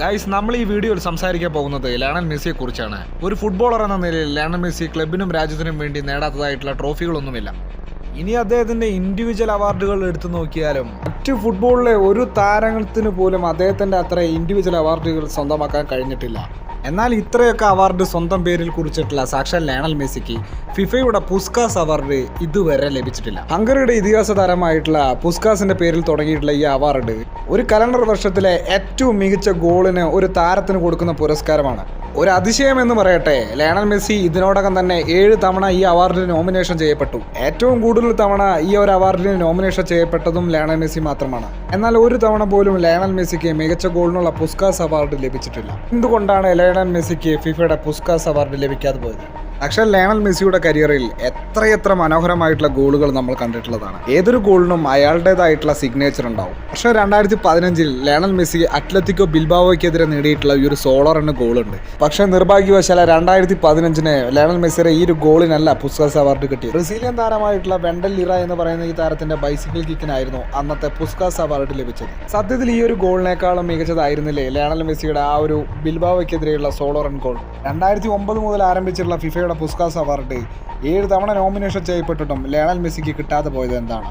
Guys നമ്മൾ ഈ വീഡിയോയിൽ സംസാരിക്കാൻ പോകുന്നത് ലയണൽ മെസ്സിയെ കുറിച്ചാണ്. ഒരു ഫുട്ബോളർ എന്ന നിലയിൽ ലയണൽ മെസ്സി ക്ലബിനും രാജ്യത്തിനും വേണ്ടി നേടാത്തതായിട്ടുള്ള ട്രോഫികളൊന്നുമില്ല ഇനി അദ്ദേഹത്തിന്റെ ഇൻഡിവിജ്വൽ അവാർഡുകൾ എടുത്തു നോക്കിയാലും മറ്റ് ഫുട്ബോളിലെ ഒരു താരത്തിന് പോലും അദ്ദേഹത്തിന്റെ അത്ര ഇൻഡിവിജ്വൽ അവാർഡുകൾ സ്വന്തമാക്കാൻ കഴിഞ്ഞിട്ടില്ല. എന്നാൽ ഇത്രയൊക്കെ അവാർഡ് സ്വന്തം പേരിൽ കുറിച്ചിട്ടുള്ള സാക്ഷാൽ ലയണൽ മെസ്സിക്ക് ഫിഫയുടെ പുസ്കാസ് അവാർഡ് ഇതുവരെ ലഭിച്ചിട്ടില്ല. ഹംഗറിയുടെ ഇതിഹാസ താരമായിട്ടുള്ള പുസ്കാസിന്റെ പേരിൽ തുടങ്ങിയിട്ടുള്ള ഈ അവാർഡ് ഒരു കലണ്ടർ വർഷത്തിലെ ഏറ്റവും മികച്ച ഗോളിന് ഒരു താരത്തിന് കൊടുക്കുന്ന പുരസ്കാരമാണ്. ഒരു അതിശയം എന്ന് പറയട്ടെ ലയണൽ മെസ്സി ഇതിനോടകം തന്നെ ഏഴ് തവണ ഈ അവാർഡിന് നോമിനേഷൻ ചെയ്യപ്പെട്ടു. ഏറ്റവും കൂടുതൽ തവണ ഈ ഒരു അവാർഡിന് നോമിനേഷൻ ചെയ്യപ്പെട്ടതും ലയണൽ മെസ്സി മാത്രമാണ്. എന്നാൽ ഒരു തവണ പോലും ലയണൽ മെസ്സിക്ക് മികച്ച ഗോളിനുള്ള പുസ്കാസ് അവാർഡ് ലഭിച്ചിട്ടില്ല. എന്തുകൊണ്ടാണ് ലയണൽ മെസ്സിക്ക് ഫിഫയുടെ പുസ്കാസ് അവാർഡ് ലഭിക്കാതെ പോയത്? പക്ഷേ ലയണൽ മെസ്സിയുടെ കരിയറിൽ എത്രയെത്ര മനോഹരമായിട്ടുള്ള ഗോളുകൾ നമ്മൾ കണ്ടിട്ടുള്ളതാണ്. ഏതൊരു ഗോളിനും അയാളുടേതായിട്ടുള്ള സിഗ്നേച്ചർ ഉണ്ടാവും. പക്ഷേ രണ്ടായിരത്തി പതിനഞ്ചിൽ ലയണൽ മെസ്സി അത്ലറ്റിക്കോ ബിൽബാവോയ്ക്കെതിരെ നേടിയിട്ടുള്ള ഈ ഒരു സോളോ റണ് ഗോളുണ്ട്. പക്ഷേ നിർഭാഗ്യവശാല രണ്ടായിരത്തി പതിനഞ്ചിന് ലയണൽ മെസ്സിയുടെ ഈ ഒരു ഗോളിനല്ല പുസ്കാസ് അവാർഡ് കിട്ടി. ബ്രസീലിയൻ താരമായിട്ടുള്ള വെണ്ടൽ ലിറ എന്ന് പറയുന്ന ഈ താരത്തിന്റെ ബൈസിക്കിൾ കിക്കിനായിരുന്നു അന്നത്തെ പുസ്കാസ് അവാർഡ് ലഭിച്ചത്. സത്യത്തിൽ ഈ ഒരു ഗോളിനേക്കാളും മികച്ചതായിരുന്നില്ലേ ലയണൽ മെസ്സിയുടെ ആ ഒരു ബിൽബാവോയ്ക്കെതിരെയുള്ള സോളോ റൺ ഗോൾ രണ്ടായിരത്തി ഒമ്പത് മുതൽ ആരംഭിച്ചിട്ടുള്ള ഫിഫയുടെ പുസ്കാസ് അവാർഡ് ഏഴ് തവണ നോമിനേഷൻ ചെയ്യപ്പെട്ടിട്ടും ലയണൽ മെസ്സിക്ക് കിട്ടാതെ പോയത് എന്താണ്?